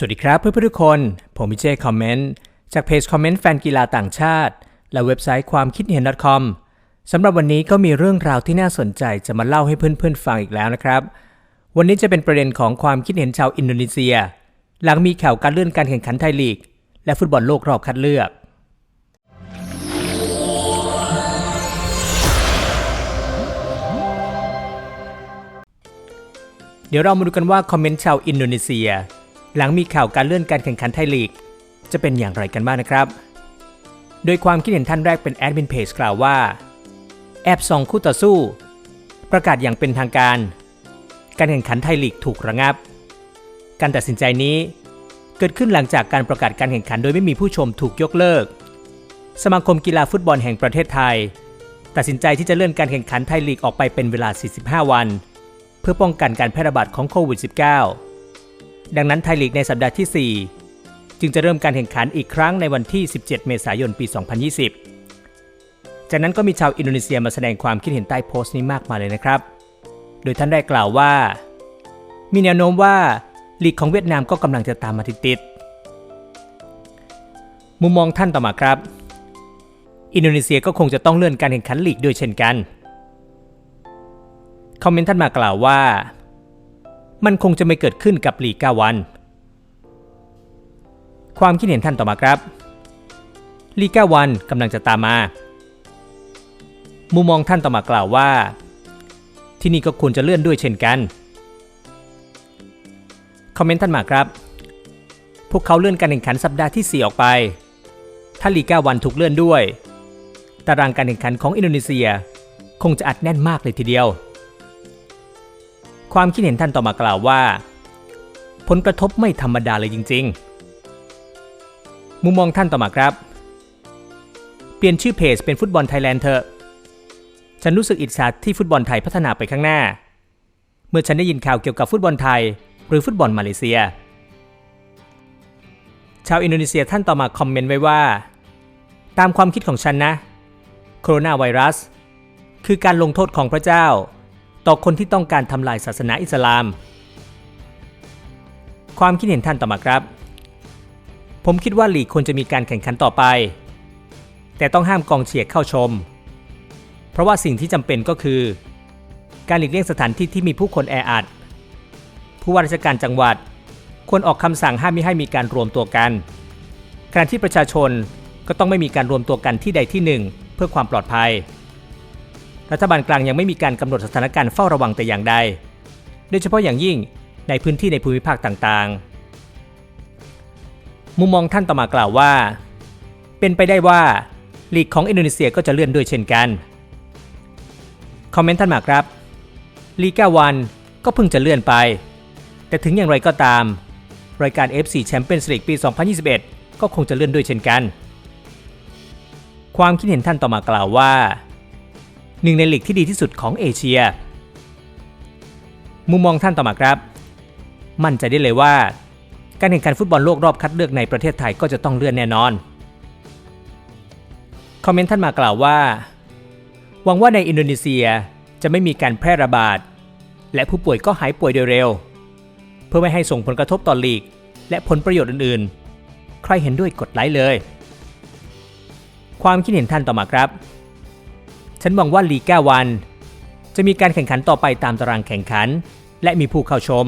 สวัสดีครับเพื่อนๆทุกคน ผมมิเจคอมเมนต์จากเพจคอมเมนต์แฟนกีฬาต่างชาติ และเว็บไซต์ความคิดเห็น .com สำหรับวันนี้ก็มีเรื่องราวที่น่าสนใจจะมาเล่าให้เพื่อนๆฟังอีกแล้วนะครับ วันนี้จะเป็นประเด็นของความคิดเห็นชาวอินโดนีเซีย หลังมีข่าวการเลื่อนการแข่งขันไทยลีก และฟุตบอลโลกรอบคัดเลือกเดี๋ยวเรามาดูกันว่าคอมเมนต์ชาวอินโดนีเซีย หลังมีข่าวการเลื่อนการแข่งขันไทยลีก จะเป็นอย่างไรกันบ้างนะครับ โดยความคิดเห็นท่านแรกเป็นแอดมินเพจกล่าวว่า แอบส่องคู่ต่อสู้ ประกาศอย่างเป็นทางการ การแข่งขันไทยลีกถูกระงับ การตัดสินใจนี้ เกิดขึ้นหลังจากการประกาศการแข่งขันโดยไม่มีผู้ชมถูกยกเลิก สมาคมกีฬาฟุตบอลแห่งประเทศไทย ตัดสินใจที่จะเลื่อนการแข่งขันไทยลีกออกไปเป็นเวลา 45 วัน เพื่อป้องกันการแพร่ระบาดของโควิด -19 ดังนั้นไทยลีกในสัปดาห์ที่ 4 จึงจะเริ่มการแข่งขันอีกครั้งในวันที่ 17 เมษายนปี 2020 จากนั้นก็มีชาวอินโดนีเซียมาแสดงความคิดเห็นใต้โพสต์นี้มากมายเลยนะครับ โดยท่านได้กล่าวว่า มีแนวโน้มว่าลีกของเวียดนามก็กำลังจะตามมาติดๆมุมมองท่านต่อมาครับ อินโดนีเซียก็คงจะต้องเลื่อนการแข่งขันลีกด้วยเช่นกันคอมเมนต์ท่านมากล่าวว่า มันคงจะไม่เกิดขึ้นกับลีก9วัน ความคิดเห็นท่านต่อมาครับลีก9วันกำลังจะตามมา มุมมองท่านต่อมากล่าวว่า ที่นี่ก็ควรจะเลื่อนด้วยเช่นกันคอมเมนต์ท่านมาครับ พวกเขาเลื่อนการแข่งขันสัปดาห์ที่ 4 ออกไป ถ้าลีก9วันถูกเลื่อนด้วย ตารางการแข่งขันของอินโดนีเซีย คงจะอัดแน่นมากเลยทีเดียว ความคิดเห็นท่านต่อมากล่าวว่า ผลกระทบไม่ธรรมดาเลยจริง ๆ มุมมองท่านต่อมาครับ เปลี่ยนชื่อเพจเป็นฟุตบอลไทยแลนด์เถอะ ฉันรู้สึกอิจฉาที่ฟุตบอลไทยพัฒนาไปข้างหน้า เมื่อฉันได้ยินข่าวเกี่ยวกับฟุตบอลไทย หรือฟุตบอลมาเลเซีย ชาวอินโดนีเซียท่านต่อมาคอมเมนต์ไว้ว่า ตามความคิดของฉันนะ โคโรนาไวรัส คือการลงโทษของพระเจ้า ต่อคนที่ต้องการทำลายศาสนาอิสลาม ความคิดเห็นท่านต่อมาครับ ผมคิดว่าลีกควรจะมีการแข่งขันต่อไป แต่ต้องห้ามกองเชียร์เข้าชม เพราะว่าสิ่งที่จำเป็นก็คือ การหลีกเลี่ยงสถานที่ที่มีผู้คนแออัด ผู้ว่าราชการจังหวัดควรออกคำสั่งห้ามไม่ให้มีการรวมตัวกันขณะที่ประชาชนก็ต้องไม่มีการรวมตัวกันที่ใดที่หนึ่ง เพื่อความปลอดภัย รัฐบาลกลางยังไม่มีการกำหนดสถานการณ์เฝ้าระวังแต่อย่างใด โดยเฉพาะอย่างยิ่งในพื้นที่ในภูมิภาคต่างๆ มุมมองท่านต่อมากล่าวว่า เป็นไปได้ว่าลีกของอินโดนีเซียก็จะเลื่อนด้วยเช่นกัน คอมเมนต์ท่านมาครับ ลีก9วันก็เพิ่งจะเลื่อนไป แต่ถึงอย่างไรก็ตาม รายการ FC Champions League ปี 2021 ก็คงจะเลื่อนด้วยเช่นกัน ความคิดเห็นท่านต่อมากล่าวว่า หนึ่งในหลีกที่ดีที่สุดของเอเชีย มุมมองท่านต่อมาครับ มั่นใจได้เลยว่า การแข่งขันฟุตบอลโลกรอบคัดเลือกในประเทศไทยก็จะต้องเลื่อนแน่นอน คอมเมนต์ท่านมากล่าวว่า หวังว่าในอินโดนีเซียจะไม่มีการแพร่ระบาด และผู้ป่วยก็หายป่วยโดยเร็ว เพื่อไม่ให้ส่งผลกระทบต่อลีก และผลประโยชน์อื่นๆ ใครเห็นด้วยกดไลค์เลย ความคิดเห็นท่านต่อมาครับ ฉันหวังว่าลีก9วัน จะมีการแข่งขันต่อไปตามตารางแข่งขัน และมีผู้เข้าชม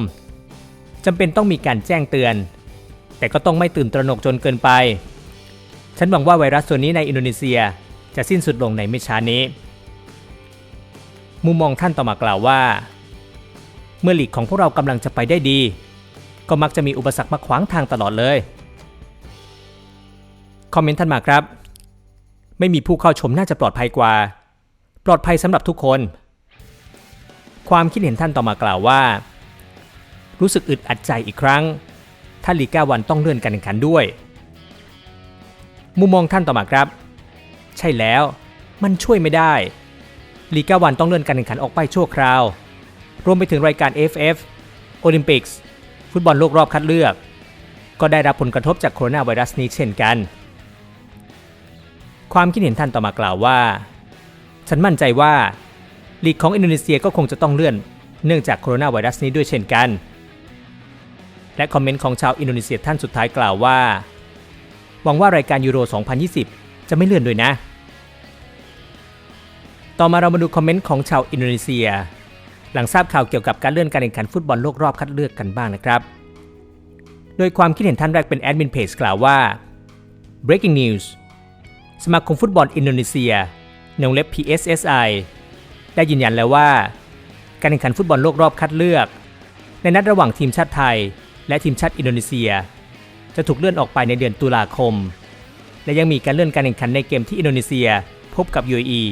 จำเป็นต้องมีการแจ้งเตือน แต่ก็ต้องไม่ตื่นตระหนกจนเกินไป ฉันหวังว่าไวรัสตัวนี้ในอินโดนีเซียจะสิ้นสุดลงในไม่ช้านี้ มุมมองท่านต่อมากล่าวว่า เมื่อหลีกของพวกเรากำลังจะไปได้ดี ก็มักจะมีอุปสรรคมาขวางทางตลอดเลย คอมเมนต์ท่านมาครับ ไม่มีผู้เข้าชมน่าจะปลอดภัยกว่า ปลอดภัยสำหรับทุกคน ความคิดเห็นท่านต่อมากล่าวว่า รู้สึกอึดอัดใจอีกครั้ง ถ้าลีก9วันต้องเลื่อนการแข่งขันด้วย มุมมองท่านต่อมาครับ ใช่แล้วมันช่วยไม่ได้ลีก9วันต้องเลื่อนการแข่งขันออกไปชั่วคราว รวมไปถึงรายการ FF โอลิมปิกส์ฟุตบอลโลกรอบคัดเลือก ก็ได้รับผลกระทบจากโคโรนาไวรัสนี้เช่นกัน ความคิดเห็นท่านต่อมากล่าวว่า ฉันมั่นใจว่าลีกของอินโดนีเซียก็คงจะต้องเลื่อน เนื่องจากโคโรนาไวรัสนี้ด้วยเช่นกัน และคอมเมนต์ของชาวอินโดนีเซียท่านสุดท้ายกล่าวว่า หวังว่ารายการยูโร 2020 จะไม่เลื่อนด้วยนะ ต่อมาเรามาดูคอมเมนต์ของชาวอินโดนีเซีย หลังทราบข่าวเกี่ยวกับการเลื่อนการแข่งขันฟุตบอลโลกรอบคัดเลือกกันบ้างนะครับ โดยความคิดเห็นท่านแรกเป็นแอดมินเพจกล่าวว่า breaking news สมาคมฟุตบอลอินโดนีเซีย ในวงเล็บ PSSI ได้ยืนยันแล้วว่า การแข่งขันฟุตบอลโลกรอบคัดเลือก ในนัดระหว่างทีมชาติไทย และทีมชาติอินโดนีเซีย จะถูกเลื่อนออกไปในเดือนตุลาคม และยังมีการเลื่อนการแข่งขันในเกมที่อินโดนีเซีย พบกับ UAE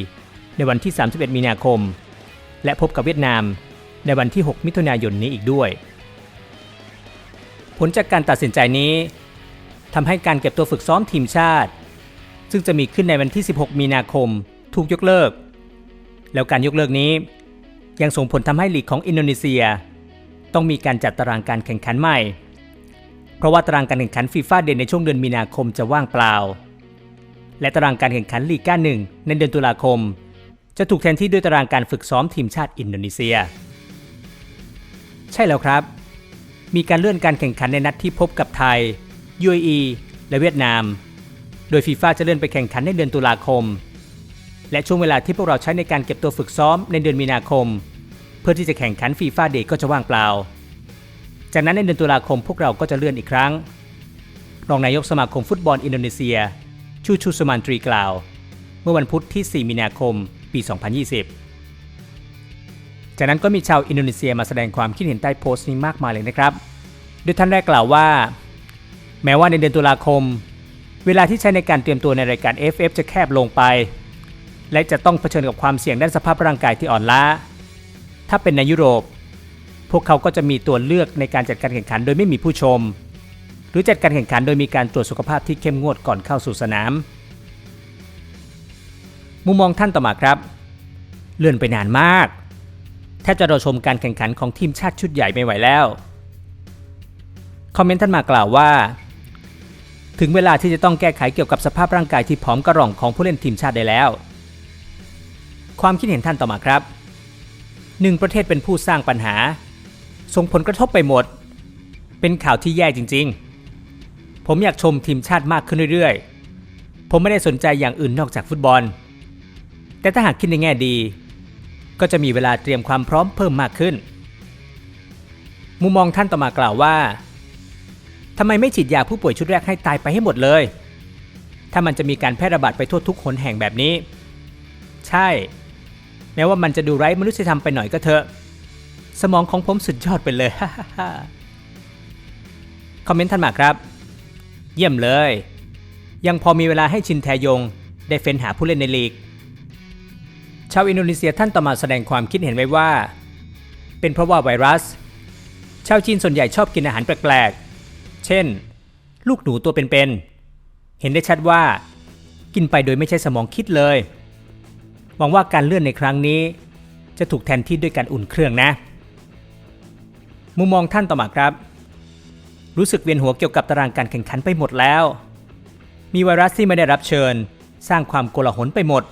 ในวันที่ 31 มีนาคม และพบกับเวียดนาม ในวันที่ 6 มิถุนายนนี้อีกด้วย ผลจากการตัดสินใจนี้ทำให้การเก็บตัวฝึกซ้อมทีมชาติ ซึ่งจะมีขึ้นในวันที่ 16 มีนาคม ถูกยกเลิก แล้วการยกเลิกนี้ ยังส่งผลทำให้ลีกของอินโดนีเซีย ต้องมีการจัดตารางการแข่งขันใหม่ เพราะว่าตารางการแข่งขันฟีฟ่าเดนในช่วงเดือนมีนาคมจะว่างเปล่า และตารางการแข่งขันลีกก้าหนึ่งในเดือนตุลาคม จะถูกแทนที่ด้วยตารางการฝึกซ้อมทีมชาติอินโดนีเซีย ใช่แล้วครับ มีการเลื่อนการแข่งขันในนัดที่พบกับไทย UAE และเวียดนาม โดยฟีฟ่าจะเลื่อนไปแข่งขันในเดือนตุลาคม และช่วงเวลาที่พวกเราใช้ในการเก็บตัวฝึกซ้อมในเดือนมีนาคม เพื่อที่จะแข่งขันฟีฟ่าเดย์ก็จะว่างเปล่า จากนั้นในเดือนตุลาคมพวกเราก็จะเลื่อนอีกครั้ง รองนายกสมาคมฟุตบอลอินโดนีเซีย ชูชูสมานตรีกล่าว เมื่อวันพุธที่ 4 มีนาคม ปี 2020 จากนั้นก็มีชาวอินโดนีเซียมาแสดงความคิดเห็นใต้โพสต์นี้มากมายเลยนะครับ โดยท่านแรกกล่าวว่า แม้ว่าในเดือนตุลาคม เวลาที่ใช้ในการเตรียมตัวในรายการ FF จะแคบลงไป และจะต้องเผชิญกับความเสี่ยงด้านสภาพร่างกายที่อ่อนล้า ถ้าเป็นในยุโรป พวกเขาก็จะมีตัวเลือกในการจัดการแข่งขันโดยไม่มีผู้ชม หรือจัดการแข่งขันโดยมีการตรวจสุขภาพที่เข้มงวดก่อนเข้าสู่สนาม มุมมองท่านต่อมาครับ เลื่อนไปนานมาก แทบจะรอชมการแข่งขันของทีมชาติชุดใหญ่ไม่ไหวแล้ว คอมเมนต์ท่านมากล่าวว่าถึงเวลาที่จะต้องแก้ไขเกี่ยวกับสภาพร่างกายที่ผอมกระร่องของผู้เล่นทีมชาติได้แล้ว ความคิดเห็นท่านต่อมาครับหนึ่งประเทศเป็นผู้สร้างปัญหา ส่งผลกระทบไปหมด เป็นข่าวที่แย่จริง ๆ ผมอยากชมทีมชาติมากขึ้นเรื่อยๆ ผมไม่ได้สนใจอย่างอื่นนอกจากฟุตบอล แต่ถ้าหากคิดในแง่ดี ก็จะมีเวลาเตรียมความพร้อมเพิ่มมากขึ้น มุมมองท่านต่อมากล่าวว่าทำไมไม่ฉีดยาผู้ป่วยชุดแรกให้ตายไปให้หมดเลย ถ้ามันจะมีการแพร่ระบาดไปทั่วทุกหนแห่งแบบนี้ ใช่ แม้ว่ามันจะดูไร้มนุษยธรรมไปหน่อยก็เถอะ สมองของผมสุดยอดไปเลย คอมเมนต์ท่านมาครับ เยี่ยมเลย ยังพอมีเวลาให้ชินแทยง ได้เฟ้นหาผู้เล่นในลีก ชาวอินโดนีเซียท่านต่อมาแสดงความคิดเห็นไว้ว่า เป็นเพราะว่าไวรัส ชาวจีนส่วนใหญ่ชอบกินอาหารแปลกๆ เช่น ลูกหนูตัวเป็นๆเห็นได้ชัดว่า กินไปโดยไม่ใช่สมองคิดเลย หวังว่าการเลื่อนในครั้งนี้ จะถูกแทนที่ด้วยการอุ่นเครื่องนะ มุมมองท่านต่อมาครับ รู้สึกเวียนหัวเกี่ยวกับตารางการแข่งขันไปหมดแล้ว มีไวรัสที่ไม่ได้รับเชิญ สร้างความโกลาหลไปหมด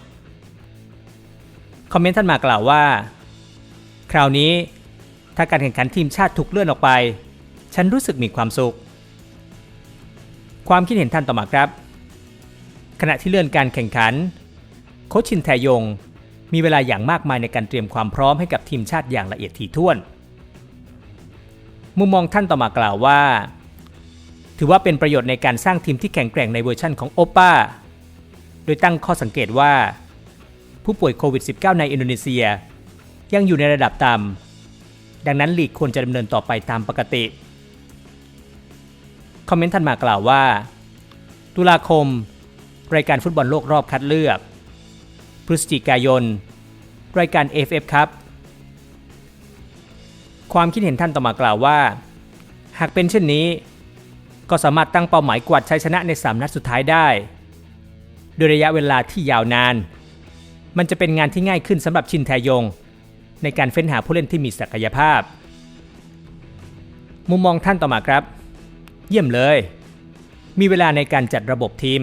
คอมเมนต์ท่านมากล่าวว่า คราวนี้ถ้าการแข่งขันทีมชาติถูกเลื่อนออกไป ฉันรู้สึกมีความสุข ความคิดเห็นท่านต่อมาครับ ขณะที่เลื่อนการแข่งขัน โคชินแทยง มีเวลาอย่างมากมายในการเตรียมความพร้อมให้กับทีมชาติอย่างละเอียดถี่ถ้วน มุมมองท่านต่อมากล่าวว่า ถือว่าเป็นประโยชน์ในการสร้างทีมที่แข็งแกร่งในเวอร์ชั่นของโอป้า โดยตั้งข้อสังเกตว่า ผู้ป่วยโควิด -19 ในอินโดนีเซีย ยังอยู่ในระดับต่ำดังนั้นลีกควรจะดำเนินต่อไปตามปกติคอมเมนต์ท่านมากล่าวว่า ตุลาคม รายการฟุตบอลโลกรอบคัดเลือก พฤศจิกายน รายการ FF ครับ ความคิดเห็นท่านต่อมากล่าวว่า หากเป็นเช่นนี้ ก็สามารถตั้งเป้าหมายกวาดชัยชนะใน 3 นัดสุดท้ายได้ โดยระยะเวลาที่ยาวนาน มันจะเป็นงานที่ง่ายขึ้นสำหรับชินแทยง ในการเฟ้นหาผู้เล่นที่มีศักยภาพ มุมมองท่านต่อมาครับ เยี่ยมเลย มีเวลาในการจัดระบบทีม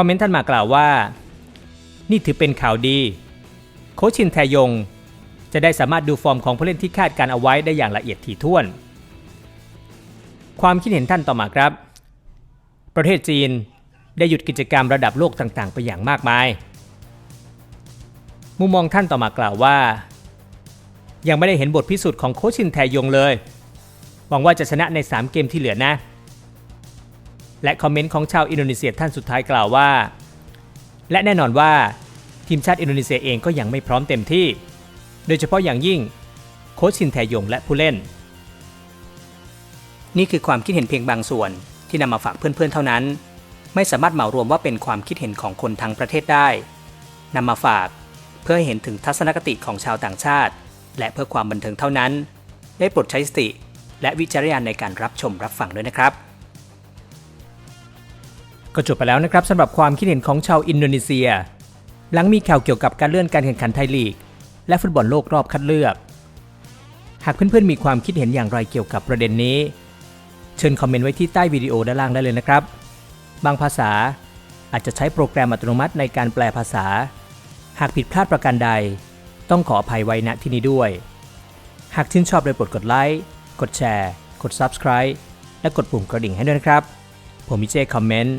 คอมเมนต์ท่านมากล่าวว่า นี่ถือเป็นข่าวดี โคชินแทยง จะได้สามารถดูฟอร์มของผู้เล่นที่คาดการเอาไว้ได้อย่างละเอียดถี่ถ้วน ความคิดเห็นท่านต่อมาครับ ประเทศจีนได้หยุดกิจกรรมระดับโลกต่างๆ ไปอย่างมากมาย มุมมองท่านต่อมากล่าวว่า ยังไม่ได้เห็นบทพิสูจน์ของโคชชินแทยงเลย หวังว่าจะชนะใน 3 เกมที่เหลือนะ และคอมเมนต์ของชาวอินโดนีเซียท่านสุดท้ายกล่าวว่า และแน่นอนว่าทีมชาติอินโดนีเซียเองก็ยังไม่พร้อมเต็มที่ โดยเฉพาะอย่างยิ่งโค้ชชินแทยงและผู้เล่น นี่คือความคิดเห็นเพียงบางส่วนที่นำมาฝากเพื่อนๆเท่านั้น ไม่สามารถเหมารวมว่าเป็นความคิดเห็นของคนทั้งประเทศได้นำมาฝากเพื่อให้เห็นถึงทัศนคติของชาวต่างชาติ และเพื่อความบันเทิงเท่านั้น ได้โปรดใช้สติ และวิจารณญาณในการรับชมรับฟังด้วยนะครับ ก็จบไปแล้วนะครับสำหรับความคิดเห็นของชาวอินโดนีเซีย หลังมีข่าวเกี่ยวกับการเลื่อนการแข่งขันไทยลีก และฟุตบอลโลกรอบคัดเลือก หากเพื่อนๆมีความคิดเห็นอย่างไรเกี่ยวกับประเด็นนี้ เชิญคอมเมนต์ไว้ที่ใต้วิดีโอด้านล่างได้เลยนะครับ บางภาษาอาจจะใช้โปรแกรมอัตโนมัติในการแปลภาษา หากผิดพลาดประการใด ต้องขออภัยไว้ณที่นี้ด้วย หากชื่นชอบโดยโปรดกดไลค์ กดแชร์ กด Subscribe และกดปุ่มกระดิ่งให้ด้วยนะครับ ผมมิเจคอมเมนต์